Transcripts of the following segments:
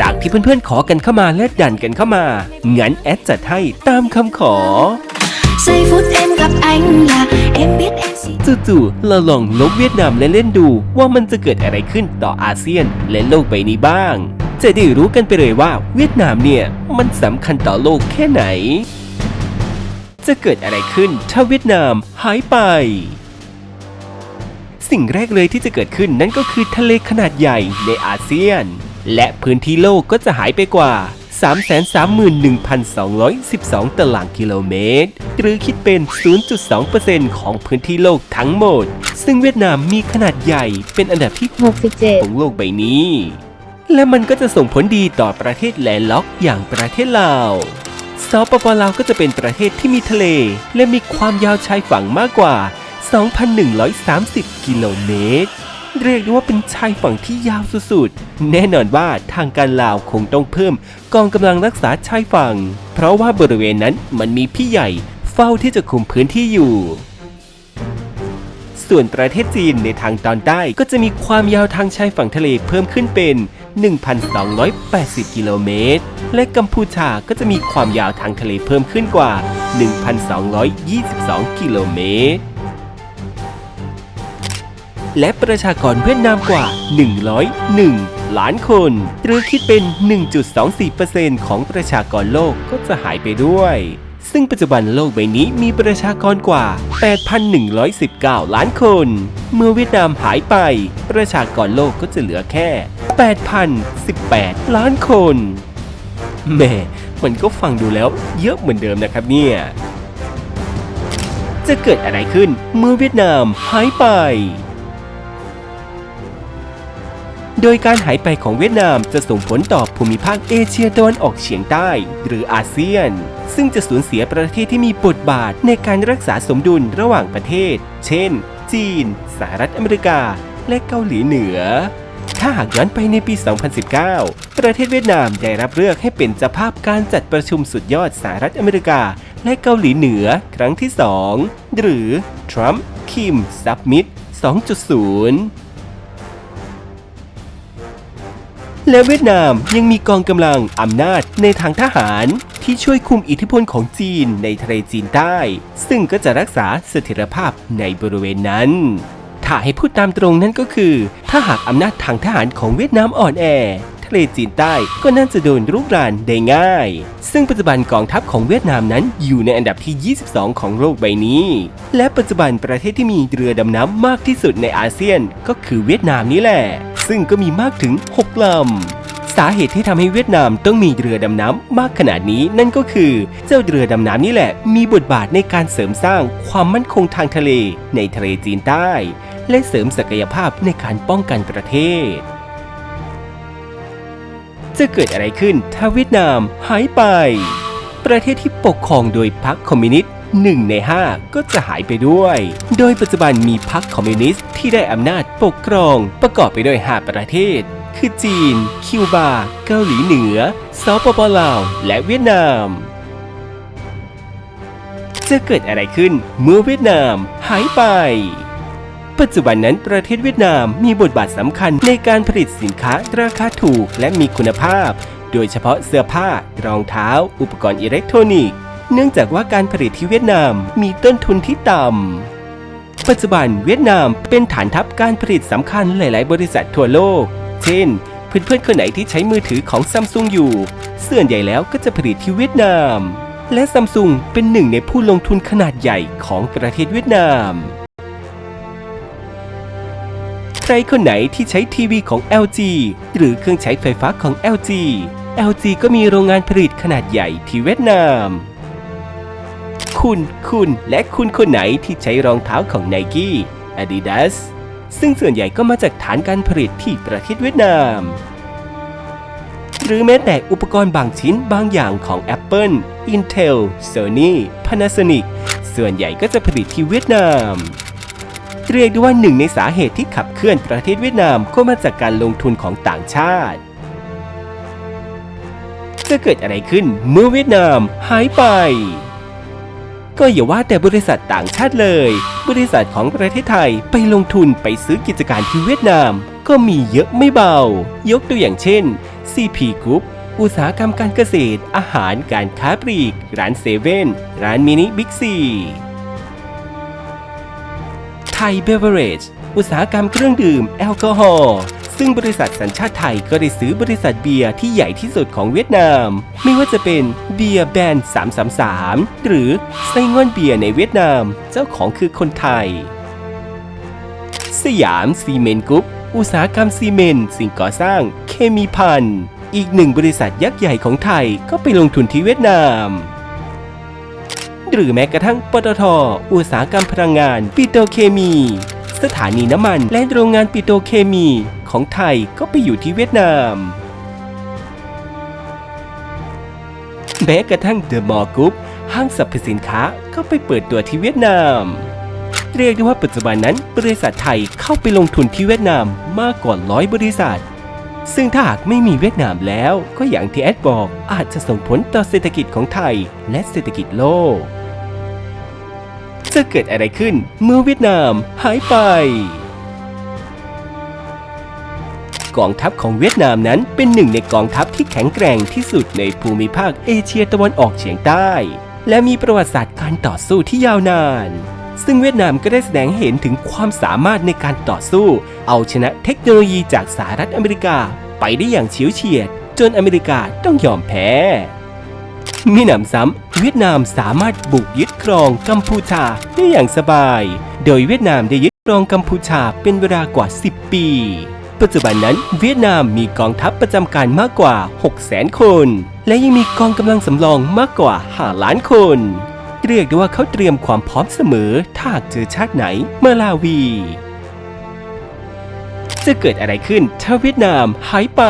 จากที่เพื่อนๆขอกันเข้ามาและดันกันเข้ามา งั้นแอดจัดให้ตามคำขอ giây phút em gặp anh là em biết em xin จู่ๆเราลองลบเวียดนามเล่นๆดูว่ามันจะเกิดอะไรขึ้นต่ออาเซียนและโลกใบนี้บ้าง จะได้รู้กันไปเลยว่าเวียดนามเนี่ย มันสำคัญต่อโลกแค่ไหน จะเกิดอะไรขึ้นถ้าเวียดนามหายไป สิ่งแรกเลยที่จะเกิดขึ้นนั่นก็คือทะเลขนาดใหญ่ในอาเซียน และพื้นที่โลกก็จะหายไปกว่า 331,212 ตารางกิโลเมตร หรือคิดเป็น 0.2%ของพื้นที่โลกทั้งหมด ซึ่งเวียดนามมีขนาดใหญ่เป็นอันดับที่ 67 ของโลกใบนี้ และมันก็จะส่งผลดีต่อประเทศแลนด์ล็อกอย่างประเทศลาวสปปลาวก็จะเป็นประเทศที่มีทะเล และมีความยาวชายฝั่งมากกว่า 2,130 กิโลเมตร เรียกได้ว่าเป็นชายฝั่งที่ยาวสุดๆ แน่นอนว่าทางการลาวคงต้องเพิ่มกองกำลังรักษาชายฝั่ง เพราะว่าบริเวณนั้นมันมีพี่ใหญ่เฝ้าที่จะคุมพื้นที่อยู่ ส่วนประเทศจีนในทางตอนใต้ก็จะมีความยาวทางชายฝั่งทะเลเพิ่มขึ้นเป็น 1,280 กิโลเมตร และกัมพูชาก็จะมีความยาวทางทะเลเพิ่มขึ้นกว่า 1,222 กิโลเมตร และประชากรเวียดนามกว่า 101 ล้านคน หรือคิดเป็น 1.24%ของประชากรโลกก็จะหายไปด้วยซึ่งปัจจุบันโลกใบนี้มีประชากรกว่า 8,119 ล้านคน เมื่อเวียดนามหายไป ประชากรโลกก็จะเหลือแค่ 8,018 ล้านคนแม่มันก็ฟังดูแล้วเยอะเหมือนเดิมนะครับเนี่ย จะเกิดอะไรขึ้นเมื่อเวียดนามหายไป โดยการหายไปของเวียดนามจะส่งผลต่อภูมิภาคเอเชียตะวันออกเฉียงใต้ หรืออาเซียน ซึ่งจะสูญเสียประเทศที่มีบทบาทในการรักษาสมดุลระหว่างประเทศ เช่น จีน สหรัฐอเมริกา และเกาหลีเหนือถ้าหากย้อนไปในปี 2019 ประเทศเวียดนามได้รับเลือกให้เป็นเจ้าภาพการจัดประชุมสุดยอดสหรัฐอเมริกา และเกาหลีเหนือครั้งที่ 2 หรือ Trump Kim Summit 2.0 และเวียดนามยังมีกองกำลังอำนาจในทางทหาร ที่ช่วยคุมอิทธิพลของจีนในทะเลจีนใต้ ซึ่งก็จะรักษาเสถียรภาพในบริเวณนั้นถ้าให้พูดตามตรงนั่นก็คือ ถ้าหากอำนาจทางทหารของเวียดนามอ่อนแอ ทะเลจีนใต้ก็น่าจะโดนรุกรานได้ง่าย ซึ่งปัจจุบันกองทัพของเวียดนามนั้นอยู่ในอันดับที่ 22 ของโลกใบนี้ และปัจจุบันประเทศที่มีเรือดำน้ำมากที่สุดในอาเซียนก็คือเวียดนามนี่แหละ ซึ่งก็มีมากถึง 6 ลำ สาเหตุที่ทำให้เวียดนามต้องมีเรือดำน้ำมากขนาดนี้ นั่นก็คือเจ้าเรือดำน้ำนี่แหละ มีบทบาทในการเสริมสร้างความมั่นคงทางทะเลในทะเลจีนใต้ และเสริมศักยภาพในการป้องกันประเทศ จะเกิดอะไรขึ้นถ้าเวียดนามหายไป ประเทศที่ปกครองโดยพรรคคอมมิวนิสต์ หนึ่งใน 5 ก็จะหายไปด้วย โดยปัจจุบันมีพรรคคอมมิวนิสต์ที่ได้อำนาจปกครองประกอบไปด้วย 5 ประเทศ คือจีน คิวบา เกาหลีเหนือสปปลาว และเวียดนามจะเกิดอะไรขึ้นเมื่อเวียดนามหายไป ปัจจุบันนั้นประเทศเวียดนามมีบทบาทสำคัญในการผลิตสินค้าราคาถูกและมีคุณภาพ โดยเฉพาะเสื้อผ้ารองเท้า อุปกรณ์อิเล็กทรอนิกส์ เนื่องจากว่าการผลิตที่เวียดนามมีต้นทุนที่ต่ำ ปัจจุบันเวียดนามเป็นฐานทัพการผลิตสำคัญหลาย ๆ บริษัททั่วโลก เช่น เพื่อนๆคนไหนที่ใช้มือถือของซัมซุงอยู่ ส่วนใหญ่แล้วก็จะผลิตที่เวียดนาม และซัมซุงเป็นหนึ่งในผู้ลงทุนขนาดใหญ่ของประเทศเวียดนามใครคนไหนที่ใช้ทีวีของ LG หรือเครื่องใช้ไฟฟ้าของ LG LG ก็มีโรงงานผลิตขนาดใหญ่ที่เวียดนาม คุณ คุณ และคุณคนไหนที่ใช้รองเท้าของ Nike Adidas ซึ่งส่วนใหญ่ก็มาจากฐานการผลิตที่ประเทศเวียดนาม หรือแม้แต่อุปกรณ์บางชิ้นบางอย่างของ Apple, Intel, Sony, Panasonic ส่วนใหญ่ก็จะผลิตที่เวียดนาม เรียกได้ว่าหนึ่งในสาเหตุที่ขับเคลื่อนประเทศเวียดนามก็มาจากการลงทุนของต่างชาติจะเกิดอะไรขึ้นเมื่อเวียดนามหายไป ก็อย่าว่าแต่บริษัทต่างชาติเลย บริษัทของประเทศไทยไปลงทุนไปซื้อกิจการที่เวียดนาม ก็มีเยอะไม่เบา ยกตัวอย่างเช่น CP Group อุตสาหกรรมการเกษตร อาหารการค้าปลีก ร้านเซเว่นร้านมินิบิ๊กซีไทยเบเวอร์เรจอุตสาหกรรมเครื่องดื่มแอลกอฮอล์ ซึ่งบริษัทสัญชาติไทยก็ได้ซื้อบริษัทเบียร์ที่ใหญ่ที่สุดของเวียดนาม ไม่ว่าจะเป็นเบียร์แบรนด์ 333 หรือไส้ง่อนเบียร์ในเวียดนาม เจ้าของคือคนไทย สยามซีเมนต์กรุ๊ปอุตสาหกรรมซีเมนต์สิ่งก่อสร้าง เคมีพันธ์อีกหนึ่งบริษัทยักษ์ใหญ่ของไทยก็ไปลงทุนที่เวียดนาม หรือแม้กระทั่งปตท อุตสาหกรรมพลังงาน ปิโตรเคมี สถานีน้ำมันและโรงงานปิโตรเคมี ของไทยก็ไปอยู่ที่เวียดนาม แม้กระทั่งเดอะมอลล์กรุ๊ปห้างสรรพสินค้าก็ไปเปิดตัวที่เวียดนาม เรียกได้ว่าปัจจุบันนั้นบริษัทไทยเข้าไปลงทุนที่เวียดนามมากกว่าร้อยบริษัท ซึ่งถ้าหากไม่มีเวียดนามแล้วก็อย่างที่แอดบอกอาจจะส่งผลต่อเศรษฐกิจของไทยและเศรษฐกิจโลก จะเกิดอะไรขึ้นเมื่อเวียดนามหายไป กองทัพของเวียดนามนั้นเป็นหนึ่งในกองทัพที่แข็งแกร่งที่สุดในภูมิภาคเอเชียตะวันออกเฉียงใต้ และมีประวัติศาสตร์การต่อสู้ที่ยาวนาน ซึ่งเวียดนามก็ได้แสดงเห็นถึงความสามารถในการต่อสู้ เอาชนะเทคโนโลยีจากสหรัฐอเมริกาไปได้อย่างเฉียวเฉียด จนอเมริกาต้องยอมแพ้มีหนำซ้ำเวียดนามสามารถบุกยึดครองกัมพูชาได้อย่างสบาย โดยเวียดนามได้ยึดครองกัมพูชาเป็นเวลากว่า 10 ปี ปัจจุบันนั้นเวียดนามมีกองทัพประจำการมากกว่า 600,000 คน และยังมีกองกำลังสำรองมากกว่า 5 ล้านคน เรียกได้ว่าเขาเตรียมความพร้อมเสมอถ้าหากเจอชาติไหนมาลาวี จะเกิดอะไรขึ้นถ้าเวียดนามหายไป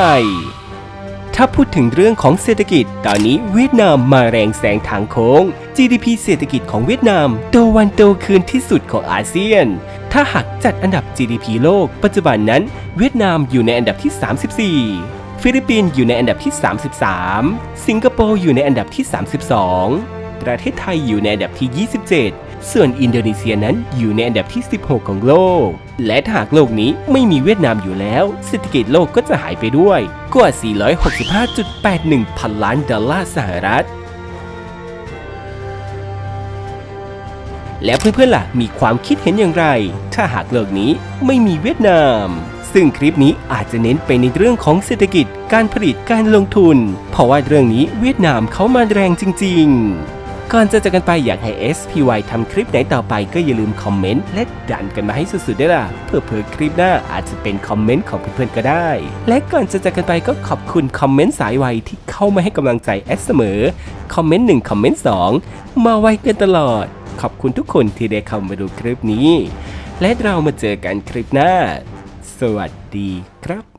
ถ้าพูดถึงเรื่องของเศรษฐกิจ ตอนนี้เวียดนามมาแรงแซงทางโค้ง GDP เศรษฐกิจของเวียดนามโตวันโตคืนที่สุดของอาเซียน ถ้าหากจัดอันดับ GDP โลก ปัจจุบันนั้น เวียดนามอยู่ในอันดับที่ 34ฟิลิปปินส์อยู่ในอันดับที่ 33 สิงคโปร์อยู่ในอันดับที่ 32 ประเทศไทยอยู่ในอันดับที่ 27 ส่วนอินโดนีเซียนั้นอยู่ในอันดับที่ 16 ของโลก และถ้าหากโลกนี้ไม่มีเวียดนามอยู่แล้ว เศรษฐกิจโลกก็จะหายไปด้วย กว่า 465.81 พันล้านดอลลาร์สหรัฐ แล้วเพื่อนๆล่ะมีความคิดเห็นอย่างไร ถ้าหากโลกนี้ไม่มีเวียดนาม ซึ่งคลิปนี้อาจจะเน้นไปในเรื่องของเศรษฐกิจการผลิตการลงทุน เพราะว่าเรื่องนี้เวียดนามเขามาแรงจริง ๆ ก่อนจะจากกันไปอยากให้ SPY ทำคลิปไหนต่อไปก็อย่าลืมคอมเมนต์และดันกันมาให้สุดๆด้วยล่ะ เพื่อเผื่อคลิปหน้าอาจจะเป็นคอมเมนต์ของเพื่อนๆก็ได้ และก่อนจะจากกันไปก็ขอบคุณคอมเมนต์สายไวที่เข้ามาให้กำลังใจแอดเสมอ คอมเมนต์หนึ่งคอมเมนต์สองมาไวกันตลอด ขอบคุณทุกคนที่ได้เข้ามาดูคลิปนี้ และเรามาเจอกันคลิปหน้า สวัสดีครับ